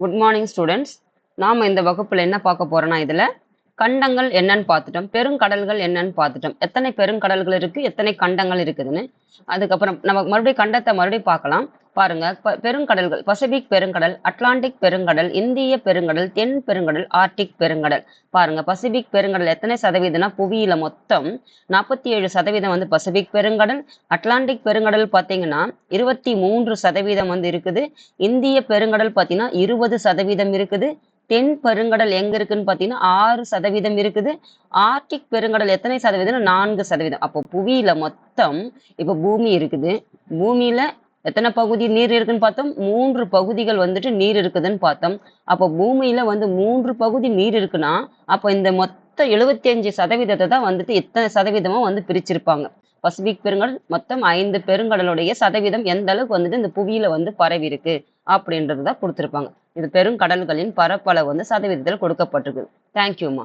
Good morning students நாம் இந்த வகுப்பில் என்ன பார்க்க போகிறோன்னா இதில் கண்டங்கள் என்னன்னு பார்த்துட்டோம். பெருங்கடல்கள் என்னன்னு பார்த்துட்டோம். எத்தனை பெருங்கடல்கள் இருக்கு? எத்தனை கண்டங்கள் இருக்குதுன்னு. அதுக்கப்புறம் நம்ம மறுபடியும் கண்டத்தை மறுபடியும் பார்க்கலாம். பாருங்க. ப- பெருங்கடல்கள். பசிபிக் பெருங்கடல் அட்லாண்டிக் பெருங்கடல் இந்திய பெருங்கடல் தென் பெருங்கடல் ஆர்டிக் பெருங்கடல். பாருங்க. பசிபிக் பெருங்கடல் எத்தனை சதவீதம்னா புவியில மொத்தம் நாற்பத்தி ஏழு சதவீதம் வந்து பசிபிக் பெருங்கடல் அட்லாண்டிக் பெருங்கடல் பார்த்தீங்கன்னா இருபத்தி மூன்று சதவீதம் வந்து இருக்குது. இந்திய பெருங்கடல் பார்த்தீங்கன்னா இருபது சதவீதம் இருக்குது. தென் பெருங்கடல் எங்க இருக்குன்னு பார்த்தீங்கன்னா ஆறு சதவீதம் இருக்குது. ஆர்டிக் பெருங்கடல் எத்தனை சதவீதம் நான்கு சதவீதம். அப்போ புவியில மொத்தம் இப்போ பூமி இருக்குது. பூமியில எத்தனை பகுதி நீர் இருக்குன்னு பார்த்தோம்? மூன்று பகுதிகள் வந்துட்டு நீர் இருக்குதுன்னு பார்த்தோம். அப்போ பூமியில வந்து மூன்று பகுதி நீர் இருக்குன்னா அப்போ இந்த மொத்த எழுபத்தி அஞ்சு சதவீதத்தை தான் வந்துட்டு எத்தனை சதவீதமா வந்து பிரிச்சிருப்பாங்க. பசிபிக் பெருங்கடல் மொத்தம் ஐந்து பெருங்கடலுடைய சதவீதம் எந்த அளவுக்கு வந்துட்டு இந்த புவியில வந்து பரவி இருக்கு அப்படின்றது தான் கொடுத்துருப்பாங்க. இது பெருங்கடல்களின் பரப்பளவு வந்து சதவீதத்தில் கொடுக்கப்பட்டிருக்கு. தேங்க்யூம்மா